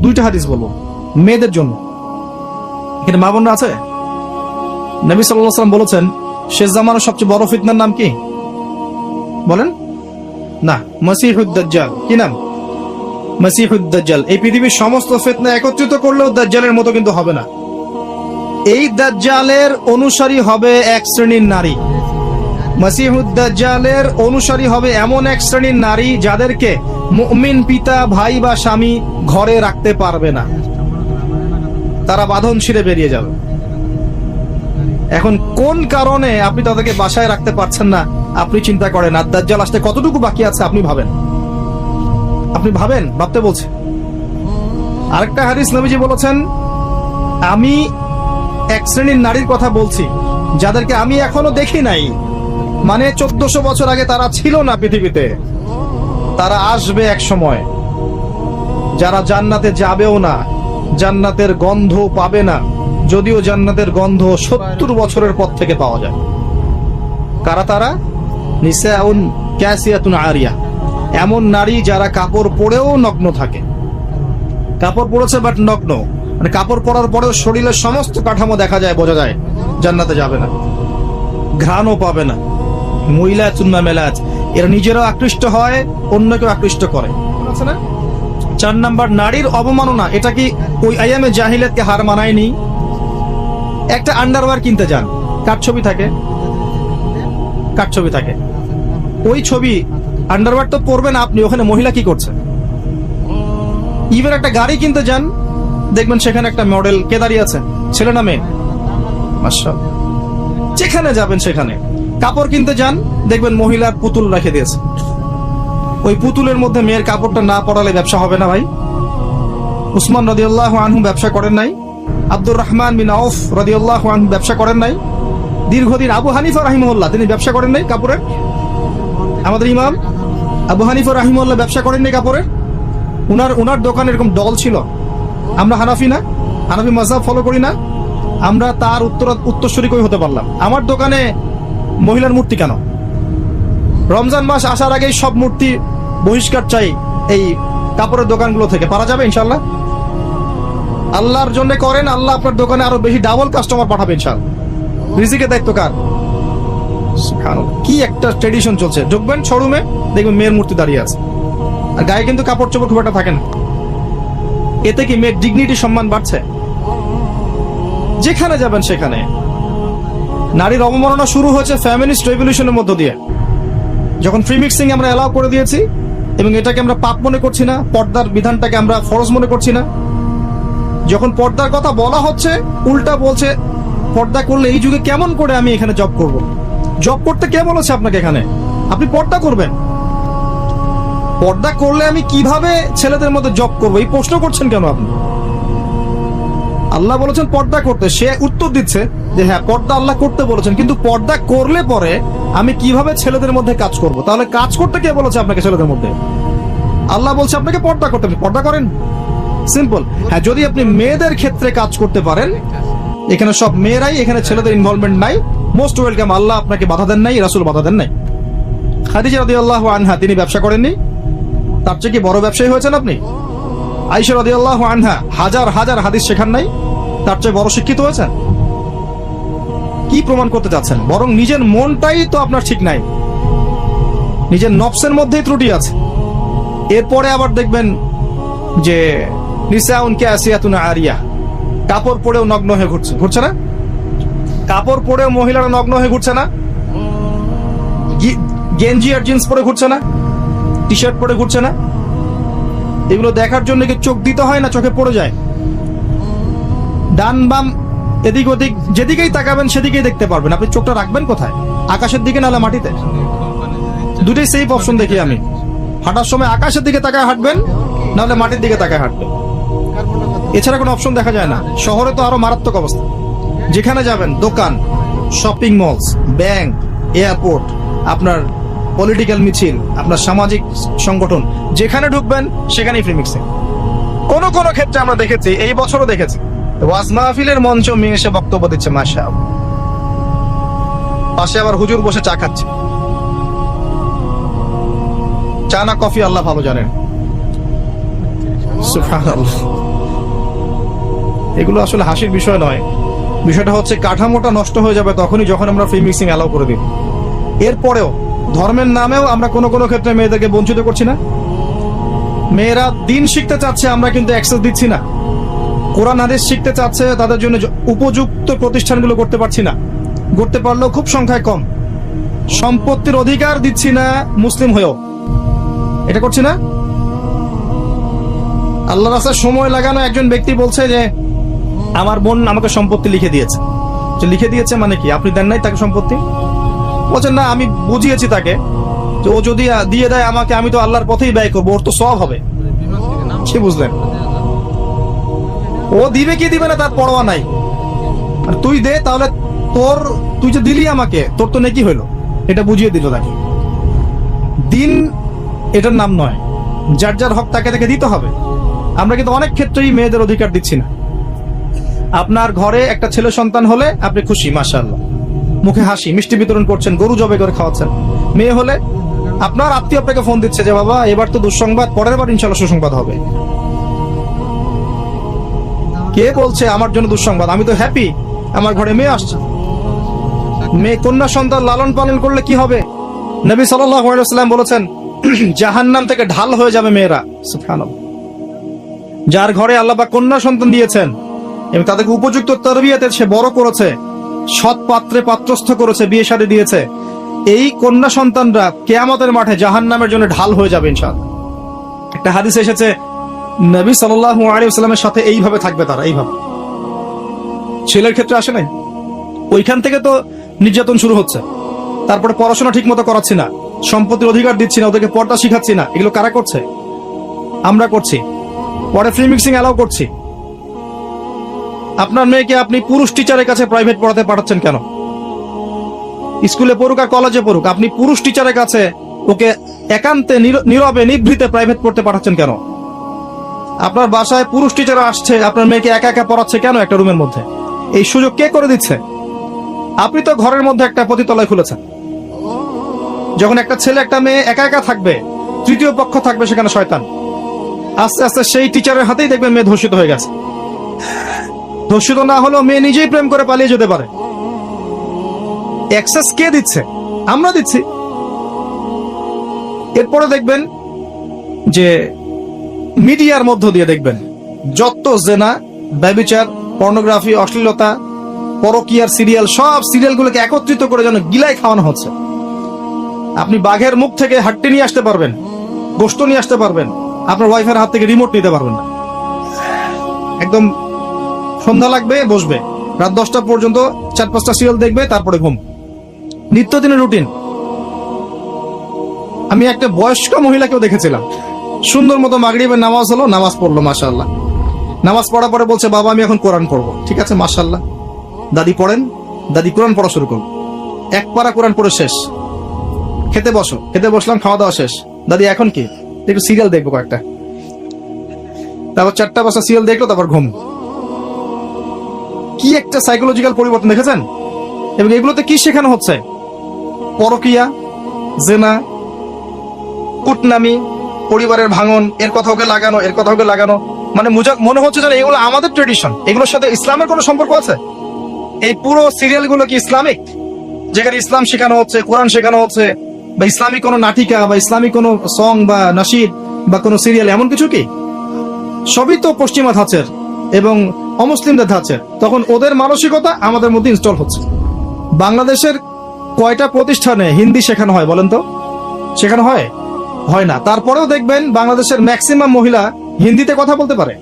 দুইটা হাদিস বলব। মেয়েদের জন্য। এখানে মা বোনরা আছে? নবী সাল্লাম বলেছেন শেষ জামানের সবচেয়ে বড় ফিতনার নাম কি? বলেন। না মসিহুদ্দাজ্জাল কি নাম? মসিহুদ্দাজ্জাল এই পৃথিবীর সমস্ত ফিতনা একত্রিত করলেও দাজ্জালের মতো কিন্তু হবে না। এই দাজ্জালের অনুসারী হবে এক শ্রেণির নারী। মসিহুদ্দাজ্জালের অনুসারী হবে এমন এক শ্রেণির নারী যাদেরকে মুমিন পিতা, ভাই বা স্বামী ঘরে রাখতে পারবে না। তারা বাঁধন ছিঁড়ে বেরিয়ে যাবে। এখন কোন কারণে আপনি তাদেরকে বাসায় রাখতে পারছেন না, আপনি চিন্তা করেন, আর দাজ্জাল আসতে কতটুকু বাকি আছে আপনি ভাবেন? আপনি ভাবেন? ভাবতে বলছে। আরেকটা হাদিস নবীজি বলেছেন, আমি এক শ্রেণির নারীর কথা বলছি, যাদেরকে আমি এখনও দেখি নাই। মানে চোদ্দশো বছর আগে তারা ছিল না পৃথিবীতে। তারা আসবে এক সময়। যারা জান্নাতে যাবেও না, জান্নাতের গন্ধ পাবে না, যদিও জান্নাতের গন্ধ সত্তর বছরের পর থেকে পাওয়া যায়। কারা তারা? ক্যাসিয়াতুন আরিয়া। এমন নারী যারা কাপড় পরেও নগ্ন থাকে। কাপড় পরেছে বাট নগ্ন। মানে কাপড় পরার পরেও শরীরের সমস্ত কাঠামো দেখা যায়, বোঝা যায়, জান্নাতে যাবে না। ঘ্রাণও পাবে না। মহিলা চুন্না মেলাজ এরা নিজেরাও আকৃষ্ট হয়, অন্যকেও আকৃষ্ট করে। চার নাম্বার, নারীর অবমাননা। এটা কি ওই আইয়ামে জাহিলাতকে হার মানায়নি? একটা আন্ডারওয়ার কিনতে যান। কার ছবি থাকে? কার ছবি থাকে? ওই ছবি আন্ডারওয়ার তো পরবেন আপনি, ওখানে মহিলা কি করছে? ইভেন একটা গাড়ি কিনতে যান, দেখবেন সেখানে একটা মডেল কে দাঁড়িয়ে আছে? ছেলে না মেয়ে। যেখানে যাবেন সেখানে। কাপড় কিনতে যান, দেখবেন মহিলার পুতুল রেখে দিয়েছে। ওই পুতুলের মধ্যে মেয়ের কাপড়টা না পড়ালে ব্যবসা হবে না ভাই। উসমান রদিউল্লাহ আনহু ব্যবসা করেন নাই। আব্দুর রহমান বিন আউফ রদিউল্লাহ আনহু ব্যবসা করেন নাই। দীর্ঘদিন আবু হানিফা রাহিমুল্লাহ, তিনি ব্যবসা করেন নাই কাপড়ের। আমাদের ইমাম আবু হানিফা রাহিমুল্লাহ ব্যবসা করেন নাই কাপড়ের। উনার উনার দোকানে এরকম ডল ছিল। আমরা হানাফি না, হানাফি মজাব ফলো করি না। আমরা তার উত্তর, উত্তরসূরি কই হতে পারলাম। আমার দোকানে মহিলার মূর্তি কেন? রমজান মাস আসার আগেই সব মূর্তি বহিষ্কার চাই এই কাপড়ের দোকানগুলো থেকে। পারা যাবে ইনশাল্লাহ আল্লাহর জন্য করেন, আল্লাহ আপনার দোকানে আরও বেশি ডাবল কাস্টমার পাঠাবে ইনশাল্লাহ দায়িত্ব কার? কি একটা ট্রেডিশন চলছে। ঢুকবেন শোরুমে দেখবেন মেয়ের মূর্তি দাঁড়িয়ে আছে। আর গায়ে কিন্তু কাপড় চোপড় খুব একটা থাকে না। এতে কি মেয়ের ডিগনিটি সম্মান বাড়ছে? যেখানে যাবেন সেখানে। নারীর অবমাননা শুরু হয়েছে ফ্যামিলিস্ট রেভলিউশনের মধ্য দিয়ে। যখন ফ্রি মিক্সিং আমরা অ্যালাউ করে দিয়েছি, এবং এটাকে আমরা পাপ মনে করছি না, পর্দার বিধানটাকে আমরা ফরজ মনে করছি না। যখন পর্দার কথা বলা হচ্ছে, উল্টা বলছে, পর্দা করলে এই যুগে কেমন করে আমি এখানে জব করব? জব করতে কে বলেছে আপনাকে এখানে? আপনি পর্দা করবেন। পর্দা করলে আমি কীভাবে ছেলেদের মধ্যে জব করব? এই প্রশ্ন করছেন কেন আপনি? আল্লাহ বলেছেন পর্দা করতে। সে উত্তর দিচ্ছে যে হ্যাঁ পর্দা আল্লাহ করতে বলেছেন, কিন্তু পর্দা করলে পরে আমি কীভাবে ছেলেদের মধ্যে কাজ করব? তাহলে কাজ করতে কে বলেছে আপনাকে ছেলেদের মধ্যে? আল্লাহ বলছে, আপনাকে পর্দা করতে পর্দা করেন। সিম্পল হ্যাঁ যদি আপনি মেয়েদের ক্ষেত্রে কাজ করতে পারেন, এখানে সব মেয়েরাই, এখানে ছেলেদের ইনভলভমেন্ট নাই। মোস্ট ওয়েলকাম আল্লাহ আপনাকে বাধা দেন নাই, রাসুল বাধা দেন নাই। খাদিজা রাদিয়াল্লাহু আনহা, তিনি ব্যবসা করেননি। তার চেয়ে কি বড় ব্যবসায়ী হয়েছেন আপনি? আইসা রাদিয়াল্লাহু আনহা হাজার হাজার হাদিস শেখান নাই, তার চেয়ে বড় শিক্ষিত হয়েছেন? কি প্রমাণ করতে চাচ্ছেন? বরং নিজের মনটাই তো আপনার ঠিক নাই। নিজের নফসের মধ্যেই ত্রুটি আছে। এরপরে আবার দেখবেন যে নিসাউন কে আসিয়াতুন আরিয়া, কাপড় পরেও নগ্ন হয়ে ঘুরছে। ঘুরছে না? কাপড় পরেও মহিলারা নগ্ন হয়ে ঘুরছে না? গেঞ্জি আর জিন্স পরে ঘুরছে না? টি শার্ট পরে ঘুরছে না? এগুলো দেখার জন্য কি চোখ দিতে হয় না চোখে পড়ে যায়? ডান বাম এদিক ওদিক যেদিকেই তাকাবেন সেদিকেই দেখতে পারবেন। আপনি চোখটা রাখবেন কোথায়? আকাশের দিকে নাহলে মাটিতে? দুটোই সেফ অপশন দেখি আমি। হাঁটার সময় আকাশের দিকে তাকায় হাঁটবেন নাহলে মাটির দিকে তাকায় হাঁটবেন। এছাড়া কোনো অপশন দেখা যায় না। শহরে তো আরও মারাত্মক অবস্থা। যেখানে যাবেন, দোকান শপিং মলস ব্যাংক এয়ারপোর্ট আপনার পলিটিক্যাল মিছিল আপনার সামাজিক সংগঠন, যেখানে ঢুকবেন, সেখানেই ফ্রি মিক্সিং কোন কোন ক্ষেত্রে আমরা দেখেছি, এই বছরও দেখেছি, ওয়াজ মাহফিলের মঞ্চ মেয়ে এসে বক্তব্য দিচ্ছে মাসা পাশে আবার হুজুর বসে চা খাচ্ছে। চা না কফি আল্লাহ ভালো জানেন। এগুলো আসলে হাসির বিষয় নয়। বিষয়টা হচ্ছে, কাঠামোটা নষ্ট হয়ে যাবে তখনই যখন আমরা ফ্রি মিক্সিং অ্যালাউ করে দিই। এরপরেও ধর্মের নামেও আমরা কোনো কোনো ক্ষেত্রে মেয়েদেরকে বঞ্চিত করছি না। মেয়েরা দিন শিখতে চাচ্ছে, আমরা কিন্তু অ্যাক্সেস দিচ্ছি না। কোরআন, হাদিস শিখতে চাচ্ছে, তাদের জন্য উপযুক্ত প্রতিষ্ঠানগুলো করতে পারছি না। করতে পারলেও খুব সংখ্যায় কম। সম্পত্তির অধিকার দিচ্ছি না মুসলিম হয়েও। এটা করছি না? আল্লাহ রাস্তায় সময় লাগানো একজন ব্যক্তি বলছে যে, আমার বোন আমাকে সম্পত্তি লিখে দিয়েছে। লিখে দিয়েছে মানে কি? আপনি দেন নাই তাকে সম্পত্তি? বলছেন, না, আমি বুঝিয়েছি তাকে। ও যদি দিয়ে দেয় আমাকে, আমি তো আল্লাহর পথেই ব্যয় করব, ওর তো সব হবে। কি বুঝলেন। ও দিবে কি দিবে না, তার পরোয়া নাই। আর তুই দে, তাহলে তোর, তুই যে দিলি আমাকে, তোর তো নেকি হইল। এটা বুঝিয়ে দিল তাকে। দিন এটার নাম নয়, যার যার হক তাকে তাকে দিতে হবে। আমরা কিন্তু অনেক ক্ষেত্রেই মেয়েদের অধিকার দিচ্ছি না। আপনার ঘরে একটা ছেলে সন্তান হলে আপনি খুশি, মাশাআল্লাহ। মুখে হাসি, মিষ্টি বিতরণ করছেন, গরু জবে করে খাওয়াচ্ছেন। মেয়ে হলে আপনার আত্মীয় আপনাকে ফোন দিচ্ছে যে, বাবা, এবার তো দুঃসংবাদ, পরের বার ইনশাল্লাহ সুসংবাদ হবে। কে বলছে, আমার জন্য দুঃসংবাদ? আমি তো হ্যাপি আমার ঘরে মেয়ে আসছে। মেয়ে কন্যা সন্তান লালন পালন করলে কি হবে? নবী সাল্লাম বলেছেন, জাহান্নাম থেকে ঢাল হয়ে যাবে মেয়েরা। যার ঘরে আল্লাহ কন্যা সন্তান দিয়েছেন, এবং তাদেরকে উপযুক্ত তরবিয়াতে সে বড় করেছে সৎ পাত্রে পাত্রস্থ করেছে, বিয়ে শাদী দিয়েছে। এই কন্যা সন্তানরা কেয়ামতের মাঠে জাহান্নামের জন্য ঢাল হয়ে যাবে ইনশাআল্লাহ। একটা হাদিস এসেছে, নবী সাল্লাল্লাহু সাথে এইভাবে থাকবে তারা, এইভাবে। ছেলের ক্ষেত্রে আসে নাই? ওইখান থেকে তো নির্যাতন শুরু হচ্ছে। তারপরে পড়াশোনা ঠিক মতো করাচ্ছি না, সম্পত্তির অধিকার দিচ্ছি না, ওদেরকে পর্দা শিখাচ্ছি না, এগুলো কারা করছে? আমরা করছি। পরে ফ্রি মিক্সিং অ্যালাউ করছি। আপনার মেয়েকে আপনি পুরুষ টিচারের কাছে প্রাইভেট পড়াতে পাঠাচ্ছেন কেন? স্কুলে পড়ুক আর কলেজে পড়ুক, আপনি পুরুষ টিচারের কাছে ওকে একান্তে, নীর- নীরবে নিভৃতে প্রাইভেট পড়তে পাঠাচ্ছেন কেন? আপনার বাসায় পুরুষ টিচার আসছে, আপনার মেয়েকে একা একা পড়াচ্ছে কেন একটা রুমের মধ্যে? এই সুযোগ কে করে দিচ্ছে? আপনি তো ঘরের মধ্যে একটা পতিতলয় খুলেছেন। যখন একটা ছেলে, একটা মেয়ে একা একা থাকবে, তৃতীয় পক্ষ থাকবে সেখানে শয়তান। আস্তে আস্তে সেই টিচারের হাতেই দেখবেন মেয়ে ধর্ষিত হয়ে গেছে। ধর্ষিত না হলেও মেয়ে নিজেই প্রেম করে পালিয়ে যেতে পারে। অ্যাক্সেস কে দিচ্ছে? আমরা দিচ্ছি। এরপরে দেখবেন যে মিডিয়ার মধ্য দিয়ে দেখবেন, যত জেনা, ব্যবিচার, পর্নোগ্রাফি, অশ্লীলতা, পরকিয়ার সিরিয়াল, সব সিরিয়ালগুলোকে একত্রিত করে যেন গিলাই খাওয়ানো হচ্ছে। আপনি বাঘের মুখ থেকে হাট্টি নিয়ে আসতে পারবেন, গোস্ত নিয়ে আসতে পারবেন, আপনার ওয়াইফের হাত থেকে রিমোট নিতে পারবেন না। একদম সন্ধ্যা লাগবে, বসবে। রাত দশটা পর্যন্ত চার পাঁচটা সিরিয়াল দেখবে, তারপরে ঘুম। নিত্যদিনের রুটিন আমি একটা বয়স্ক মহিলাকেও দেখেছিলাম। সুন্দর মতো মাগরিবের নামাজ হলো, নামাজ পড়ল মাশাল্লাহ নামাজ পড়া পরে বলছে, বাবা, আমি এখন কোরআন পড়ব। ঠিক আছে মাশাল্লাহ দাদি পড়েন, দাদি কোরআন পড়া শুরু করল। এক পারা কোরআন পড়ে শেষ। খেতে বসো, খেতে বসলাম, খাওয়া দাওয়া শেষ। দাদি, এখন কি? একটু সিরিয়াল দেখব কয়েকটা। তারপর চারটা বছর সিরিয়াল দেখল, তারপর ঘুম। কি একটা সাইকোলজিক্যাল পরিবর্তন দেখেছেন? এবং এগুলোতে কি শেখানো হচ্ছে? পরকিয়া, জেনা, কুটনামি, পরিবারের ভাঙন, এর কথা ওকে লাগানো, এর কথা ওকে লাগানো। মানে মনে হচ্ছে যেন এগুলো আমাদের ট্রেডিশন এগুলোর সাথে ইসলামের কোনো সম্পর্ক আছে? এই পুরো সিরিয়ালগুলো কি ইসলামিক? যেখানে ইসলাম শেখানো হচ্ছে, কোরআন শেখানো হচ্ছে, বা ইসলামিক কোনো নাটিকা, বা ইসলামিক কোনো সং বা নাসিদ, বা কোনো সিরিয়াল, এমন কিছু কি? সবই তো পশ্চিমা ধাঁচের। এবং অমুসলিমদের ধাঁচের তখন ওদের মানসিকতা আমাদের মধ্যে ইনস্টল হচ্ছে। বাংলাদেশের কয়টা প্রতিষ্ঠানে হিন্দি শেখানো হয় বলেন তো? শেখানো হয়? হয় না। তারপরেও দেখবেন বাংলাদেশের ম্যাক্সিমাম মহিলা হিন্দিতে কথা বলতে পারে।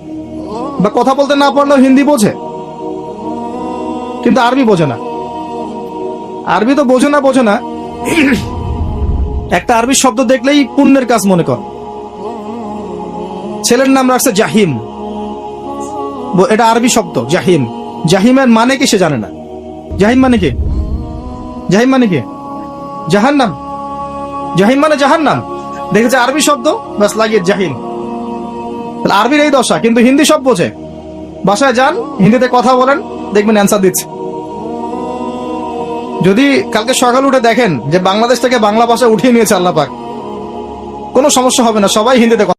বা কথা বলতে না পারলেও হিন্দি বোঝে। কিন্তু আরবি বোঝে না। আরবি তো বোঝে না বোঝে না। একটা আরবি শব্দ দেখলেই পুণ্যের কাজ মনে কর। ছেলের নাম রাখছে জাহিম। এটা আরবি শব্দ, জাহিম। জাহিমের মানে কি সে জানে না। জাহিম মানে কি? জাহিম মানে কি? জাহান্নাম। জাহিম মানে জাহান্নাম। দেখেছে আরবি শব্দ? বাস লাগিয়ে জাহিম। আরবির এই দশা, কিন্তু হিন্দি সব বোঝে। বাসায় যান, হিন্দিতে কথা বলেন, দেখবেন অ্যান্সার দিচ্ছে। যদি কালকে সকাল উঠে দেখেন যে বাংলাদেশ থেকে বাংলা ভাষা উঠিয়ে নিয়েছে আল্লাহ পাক, কোনো সমস্যা হবে না, সবাই হিন্দিতে কথা